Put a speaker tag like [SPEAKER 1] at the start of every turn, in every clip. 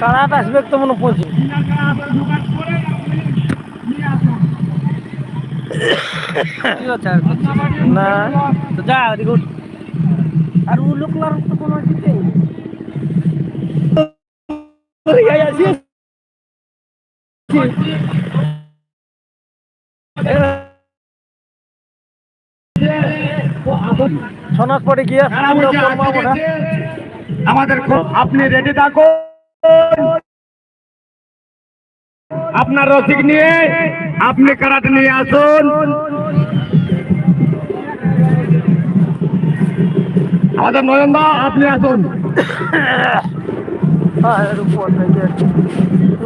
[SPEAKER 1] কারাট আসবে তো মনে
[SPEAKER 2] কিছু?
[SPEAKER 1] না।
[SPEAKER 2] তো যা
[SPEAKER 1] আর ও লোকলার তো কোনো জিতে সনাক পরে গিয়ে
[SPEAKER 3] আমাদের আপনি রেডি থাকুন। আপনার রসিক নিয়ে আপনি কারাটে নিয়ে আসুন। আমাদের নয়নদা আপনি আসুন।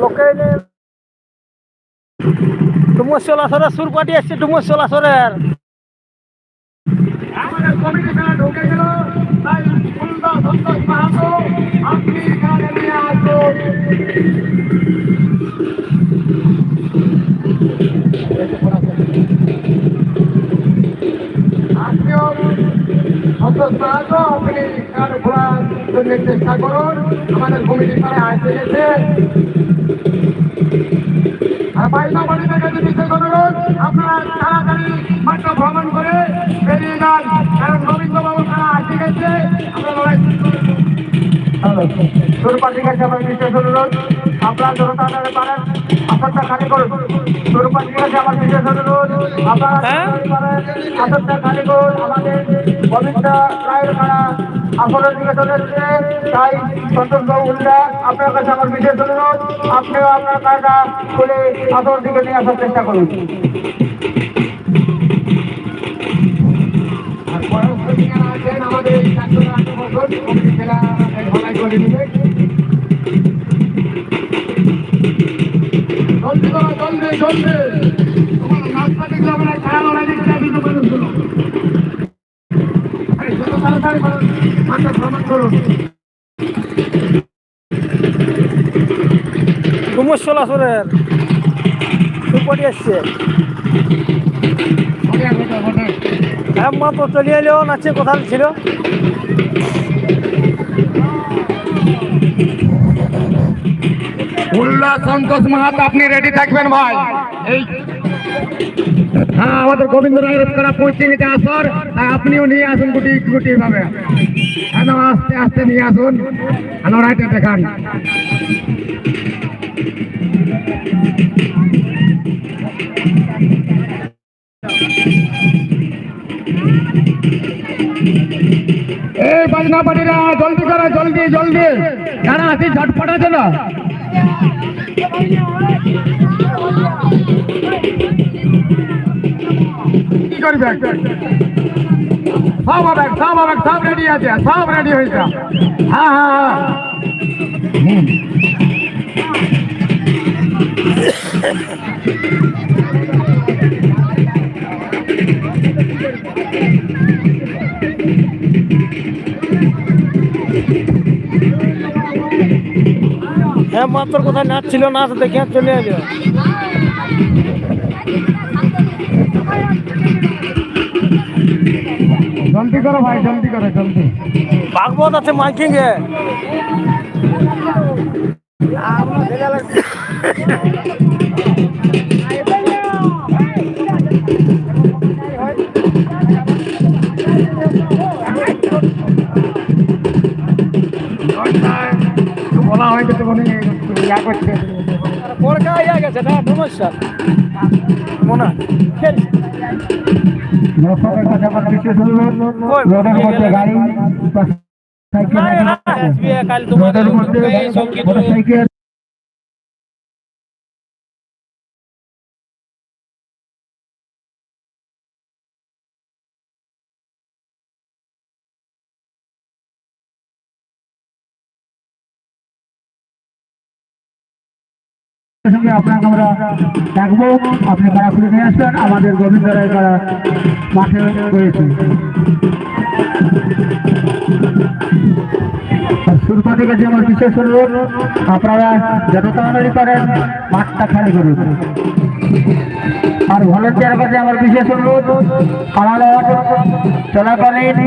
[SPEAKER 1] লোকে ডুমস চলাচলের সুর পাটি আসছে ডুমস চলাচলের
[SPEAKER 3] আমাদের কমিটি ঢুকে মাহাতো আপনি কার ঘোরার চেষ্টা করুন আমাদের কমিটি আসতে গেছে আপনারা তাড়াতাড়ি মাত্র ভ্রমণ করে বেরিয়ে যান কারণ গোবিন্দবাবু তারা আসে গেছে আমরা সুরপাটি কাছে আমার বিশেষ অনুরোধ আপনারা যত তাড়াতাড়ি পারেন আসনটা খালি করুন। সুরপাটি কাছে আমার বিশেষ অনুরোধ আপনারা আসনটা খালি করুন। আমাদের গোবিন্দ রায়ের খাড়া আসনের দিকে চলে এসেছে। তাই সন্তোষবাবু উল্টা আপনার কাছে আমার বিশেষ অনুরোধ আপনিও আপনার কাজটা খুলে আসনের দিকে নিয়ে আসার চেষ্টা করুন। করুন
[SPEAKER 1] ডুমস চলাচলের সুর পাটি আসছে। হ্যাঁ মা তো চলে এলেও নাচে কোথাও ছিল
[SPEAKER 3] উল্লাস সন্তোষ মাহাতো, আপনি রেডি থাকবেন ভাই? এই হ্যাঁ আমাদের গোবিন্দ রায়ের করা পৌঁছে গেছে আসর আপনিও নিয়ে আসুন গুটি গুটি ভাবে। হ্যাঁ আস্তে আস্তে নিয়ে আসুন। হ্যাঁ রাইটে দেখান। এই বাজনা পাটিরা জলদি করো, জলদি জলদি। যারা আছি, ঝটপট আছে না? কি করবে? সব হবে সব হবে, সব রেডি আছে, সব রেডি হয়েছে। হ্যাঁ হ্যাঁ হ্যাঁ।
[SPEAKER 1] হ্যাঁ মা তোর কোথায় নাচ ছিল নাচ দেখে চলে এলো
[SPEAKER 3] জলদি করো ভাই জলদি করো জলদি
[SPEAKER 1] ভাগবত আছে মাইকিং এ
[SPEAKER 3] বলা হয় তো মনে ইয়া করছে
[SPEAKER 1] পড়কা ইয়া গেছে না সমস্যা মনে হয়। খেল।
[SPEAKER 3] সঙ্গে আপনাকে আমরা আপনি খুলে নিয়ে আসবেন। আমাদের গোবিন্দ রায় মাঠে রয়েছে। শুরু থেকে যে আমার বিশেষ অনুরোধ, আপনারা যত তাড়াতাড়ি পারেন, মাঠটা খালি করুন আর ভলেন্টিয়ার কাছে আমার বিশেষ অনুরোধ দাওয়া চলাকালীন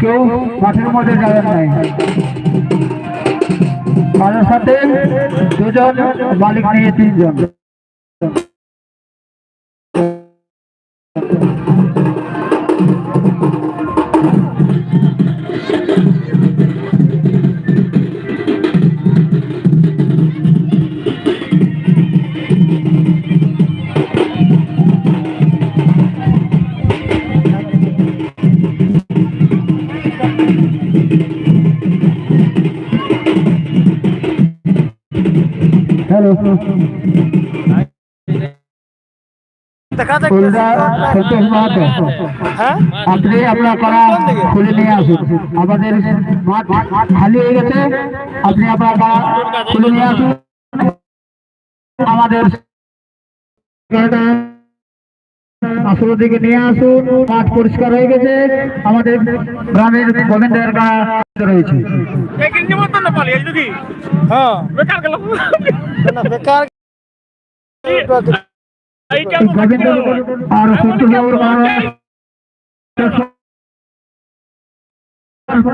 [SPEAKER 3] কেউ মাঠের মধ্যে যাবেন নাই।
[SPEAKER 4] তাদের সাথে দুজন মালিক নিয়ে তিনজন। আপনি আপনার করা খুলে নিয়ে আসুন। আমাদের মাঠ খালি আপনি আপনার খুলে নিয়ে আসুন। আমাদের আসলে দিকে নিয়ে আসুন। মাঠ পরিষ্কার হয়ে গেছে। আমাদের গ্রামের গোবিন্দের রয়েছে।
[SPEAKER 1] হ্যাঁ।
[SPEAKER 4] আর সন্তোষ